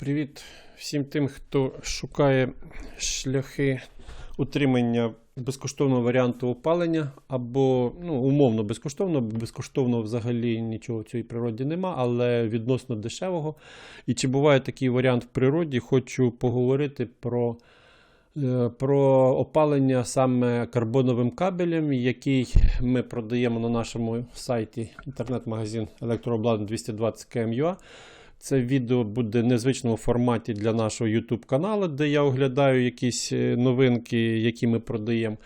Привіт всім тим, хто шукає шляхи утримання безкоштовного варіанту опалення, або ну, умовно безкоштовно, безкоштовно взагалі нічого в цій природі нема, але відносно дешевого. І чи буває такий варіант в природі, хочу поговорити про. е, Про опалення саме карбоновим кабелем, який ми продаємо на нашому сайті інтернет-магазин електрообладнання 220 km.ua. Це відео буде в незвичному форматі для нашого YouTube каналу, де я оглядаю якісь е, новинки, які ми продаємо.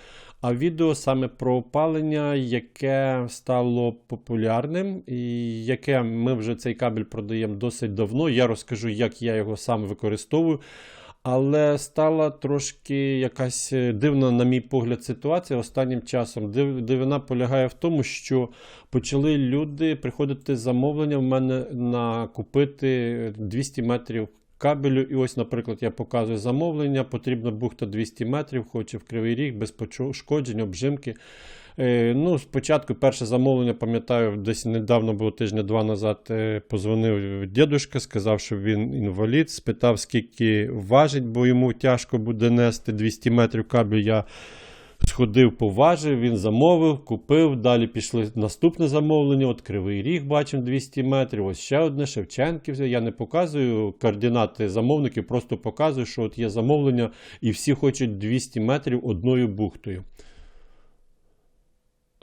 А відео саме про опалення, яке стало популярним, і яке ми вже цей кабель продаємо досить давно. Я розкажу, як я його сам використовую. Але стала трошки якась е, дивна, на мій погляд, ситуація останнім часом. Дивина полягає в тому, що почали люди приходити з замовлення в мене на купити 200 метрів кабелю. І ось, наприклад, я показую замовлення, потрібна бухта 200 метрів, хоче в кривий ріг, без пошкоджень, обжимки. Е, Ну, спочатку перше замовлення, пам'ятаю, десь недавно було тижня-два назад. е, Позвонив дідушка, сказав, що він інвалід, спитав, скільки важить, бо йому тяжко буде нести 200 метрів кабель. Я сходив, поважив, він замовив, купив. Далі пішли наступне замовлення. От Кривий Ріг бачимо 200 метрів. Ось ще одне Шевченків. Я не показую координати замовників, просто показую, що от є замовлення, і всі хочуть 200 метрів одною бухтою.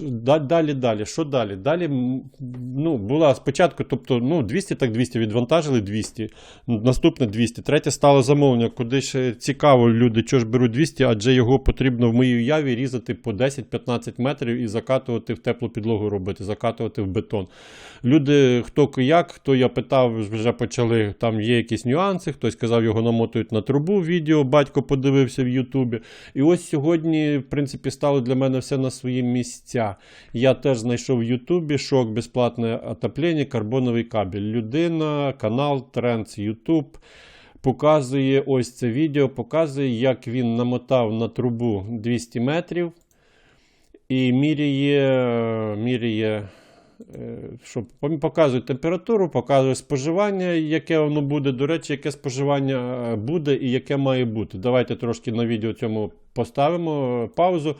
Далі, далі, що далі? Далі ну, була спочатку, тобто ну, 200, так 200, відвантажили 200, наступне 200, третє стало замовлення, куди ще цікаво люди, що ж беруть 200, адже його потрібно в моїй уяві різати по 10-15 метрів і закатувати в теплу підлогу робити, закатувати в бетон. Люди, хто як, хто я питав, вже почали, там є якісь нюанси, хтось казав, його намотують на трубу, відео, батько подивився в Ютубі. І ось сьогодні, в принципі, стало для мене все на свої місця. Я теж знайшов в Ютубі шок, безплатне отоплення, карбоновий кабель. Людина, канал Trends Ютуб. Показує ось це відео, показує, як він намотав на трубу 200 метрів і міряє, міряє е, що показує температуру, показує споживання, яке воно буде. До речі, яке споживання е, буде і яке має бути. Давайте трошки на відео цьому поставимо е, паузу.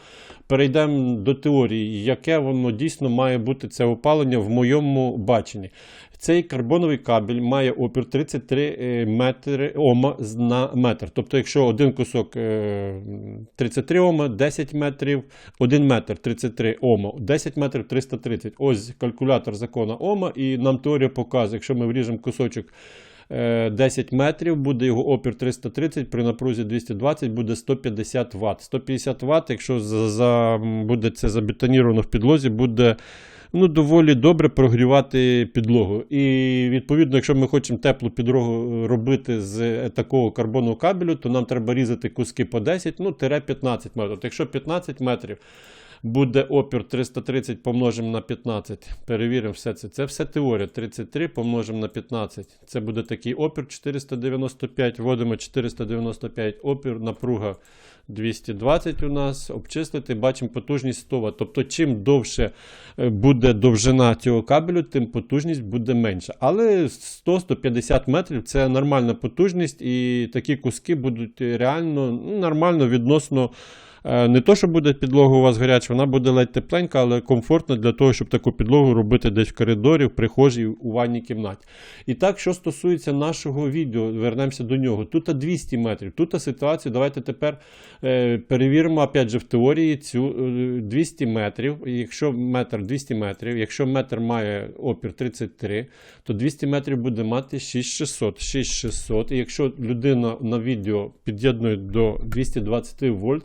Перейдемо до теорії, яке воно дійсно має бути це опалення в моєму баченні. Цей карбоновий кабель має опір 33 е, метри ома на метр. Тобто, якщо один кусок е, 33 ома, 10 метрів, 1 метр 33 ома, 10 метрів 330. Ось калькулятор закону ома, і нам теорія показує, якщо ми вріжемо кусочок е, 10 метрів, буде його опір 330, при напрузі 220 буде 150 Вт. 150 Вт, якщо за, за, буде це забетоніровано в підлозі, буде ну, доволі добре прогрівати підлогу. І відповідно, якщо ми хочемо теплу підлогу робити з е, такого карбонового кабелю, то нам треба різати куски по 10, ну, тире 15 метрів. Якщо 15 метрів буде опір 330 помножимо на 15. Перевіримо все це. Це все теорія. 33 помножимо на 15. Це буде такий опір 495. Вводимо 495 опір, напруга 220 у нас. Обчислити, бачимо потужність 100 Вт. Тобто, чим довше е, буде довжина цього кабелю, тим потужність буде менша. Але 100-150 метрів це нормальна потужність, і такі куски будуть реально ну, нормально відносно. Е, Не то, що буде підлога у вас гаряча, вона буде ледь тепленька, але комфортна для того, щоб таку підлогу робити десь в коридорі, в прихожій, у ванній кімнаті. І так, що стосується нашого відео, вернемося до нього. Тут 200 метрів, тут ситуація. Давайте тепер е, перевіримо опять же в теорії цю е, 200 метрів. Якщо метр 200 метрів, якщо метр має опір 33, то 200 метрів буде мати 6600. 6600. І якщо людина на відео під'єднує до 220 вольт,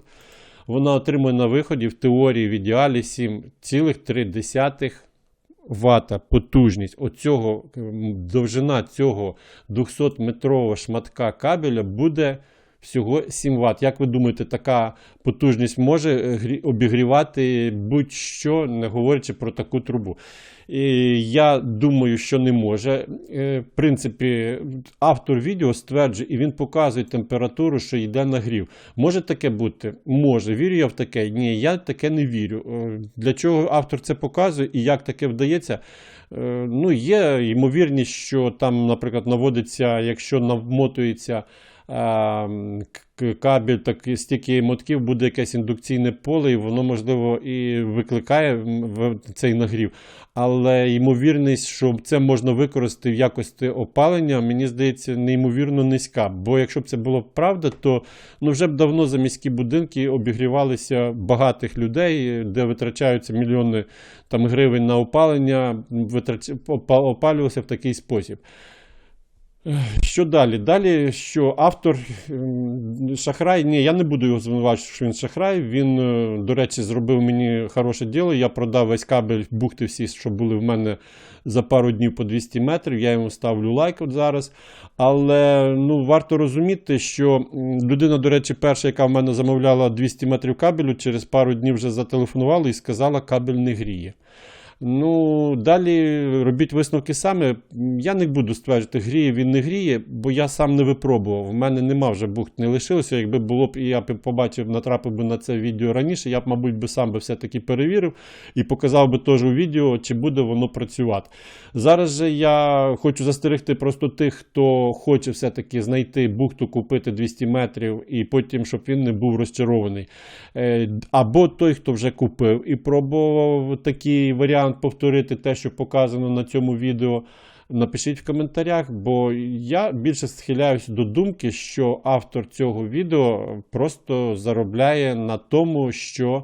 вона отримує на виході в теорії в ідеалі 7,3 Вата потужність оцього довжина цього 200-метрового шматка кабеля буде всього 7 Вт. Як ви думаєте, така потужність може е, обігрівати будь-що, не говорячи про таку трубу? І я думаю, що не може. Е, В принципі, автор відео стверджує, і він показує температуру, що йде нагрів. Може таке бути? Може. Вірю я в таке? Ні, я таке не вірю. Е, Для чого автор це показує і як таке вдається? Ну, є ймовірність, що там, наприклад, наводиться, якщо намотується к- кабель, так стільки мотків, буде якесь індукційне поле, і воно, можливо, і викликає цей нагрів. Але ймовірність, що це можна використати в якості опалення, мені здається, неймовірно низька. Бо якщо б це було правда, то ну, вже б давно за міські будинки обігрівалися багатих людей, де витрачаються мільйони там, гривень на опалення, витрач... опа- опалювалося в такий спосіб. Що далі? Далі, що автор ем, шахрай, ні, я не буду його звинувачувати, що він шахрай. Він, е, до речі, зробив мені хороше діло. Я продав весь кабель, бухти всі, що були в мене за пару днів по 200 метрів. Я йому ставлю лайк от зараз. Але ну, варто розуміти, що людина, до речі, перша, яка в мене замовляла 200 метрів кабелю, через пару днів вже зателефонувала і сказала, кабель не гріє. Ну, далі робіть висновки самі. Я не буду стверджувати, гріє він не гріє, бо я сам не випробував. У мене нема вже бухт не лишилося. Якби було б, і я б побачив, натрапив би на це відео раніше, я б, мабуть, би сам би все-таки перевірив і показав би теж у відео, чи буде воно працювати. Зараз же я хочу застерегти просто тих, хто хоче все-таки знайти бухту, купити 200 метрів, і потім, щоб він не був розчарований. Е, Або той, хто вже купив і пробував такий варіант повторити те, що показано на цьому відео. Напишіть в коментарях, бо я більше схиляюся до думки, що автор цього відео просто заробляє на тому, що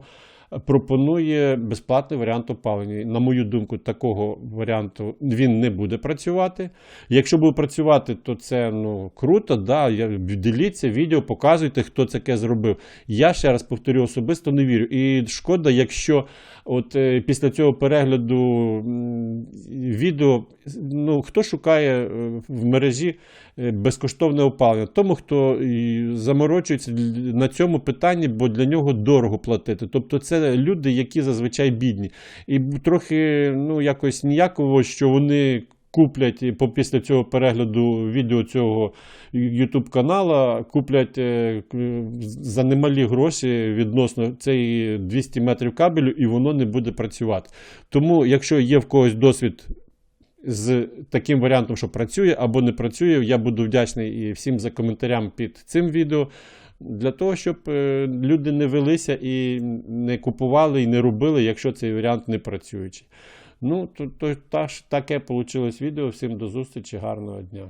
пропонує безплатний варіант опалення. На мою думку, такого варіанту він не буде працювати. Якщо буде працювати, то це ну круто. Да, діліться відео, показуйте, хто це таке зробив. Я ще раз повторю, особисто не вірю. І шкода, якщо от е, після цього перегляду відео, ну хто шукає е, в мережі е, безкоштовне опалення, тому хто заморочується на цьому питанні, бо для нього дорого платити. Тобто це люди, які зазвичай бідні. І трохи ну якось ніяково, що вони. Куплять по- після цього перегляду відео цього YouTube канала, куплять е, за немалі гроші відносно цей 200 метрів кабелю, і воно не буде працювати. Тому, якщо є в когось досвід з таким варіантом, що працює або не працює, я буду вдячний і всім за коментарям під цим відео. Для того, щоб е, люди не велися і не купували і не робили, якщо цей варіант не працюючий. Ну, то, то, та таке вийшло відео. Всім до зустрічі, гарного дня.